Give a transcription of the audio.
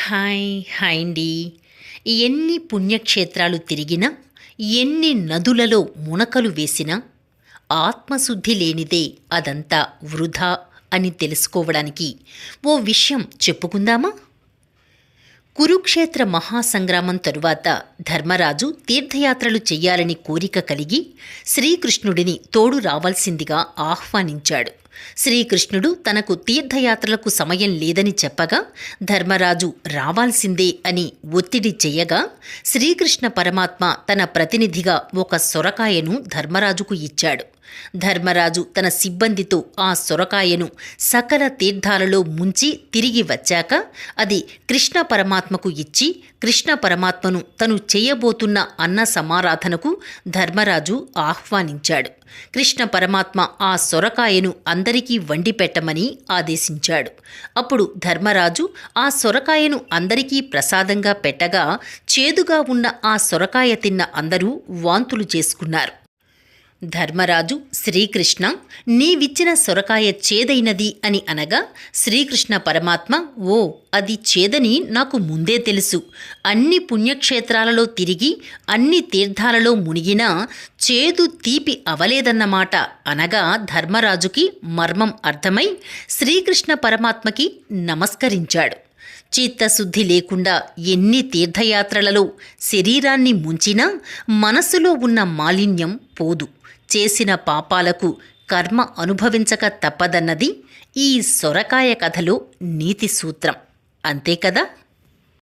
Hi hi అండి. ఎన్ని పుణ్యక్షేత్రాలు తిరిగినా ఎన్ని నదులలో మునకలు వేసినా ఆత్మశుద్ధి లేనిదే అదంతా వృధా అని తెలుసుకోవడానికి ఓ విషయం చెప్పుకుందామా? కురుక్షేత్ర మహాసంగ్రామం తరువాత ధర్మరాజు తీర్థయాత్రలు చెయ్యాలని కోరిక కలిగి శ్రీకృష్ణుడిని తోడు రావాల్సిందిగా ఆహ్వానించాడు. శ్రీకృష్ణుడు తనకు తీర్థయాత్రలకు సమయం లేదని చెప్పగా ధర్మరాజు రావాల్సిందే అని ఒత్తిడి చెయ్యగా శ్రీకృష్ణ పరమాత్మ తన ప్రతినిధిగా ఒక సొరకాయను ధర్మరాజుకు ఇచ్చాడు. ధర్మరాజు తన సిబ్బందితో ఆ సొరకాయను సకల తీర్థాలలో ముంచి తిరిగి వచ్చాక అది కృష్ణ పరమాత్మకు ఇచ్చి కృష్ణ పరమాత్మను తను చేయబోతున్న అన్న సమారాధనకు ధర్మరాజు ఆహ్వానించాడు. కృష్ణ పరమాత్మ ఆ సొరకాయను అందరికీ వండి పెట్టమని ఆదేశించాడు. అప్పుడు ధర్మరాజు ఆ సొరకాయను అందరికీ ప్రసాదంగా పెట్టగా చేదుగా ఉన్న ఆ సొరకాయ తిన్న అందరూ వాంతులు చేసుకున్నారు. ధర్మరాజు శ్రీకృష్ణ నీవిచ్చిన సొరకాయ చేదైనది అని అనగా శ్రీకృష్ణ పరమాత్మ ఓ అది చేదని నాకు ముందే తెలుసు. అన్ని పుణ్యక్షేత్రాలలో తిరిగి అన్ని తీర్థాలలో మునిగినా చేదు తీపి అవలేదన్నమాట. అనగా ధర్మరాజుకి మర్మం అర్థమై శ్రీకృష్ణ పరమాత్మకి నమస్కరించాడు. చిత్తశుద్ధి లేకుండా ఎన్ని తీర్థయాత్రలలో శరీరాన్ని ముంచినా మనస్సులో ఉన్న మాలిన్యం పోదు. చేసిన పాపాలకు కర్మ అనుభవించక తప్పదన్నది ఈ సొరకాయ కథలో నీతి సూత్రం. అంతే కదా?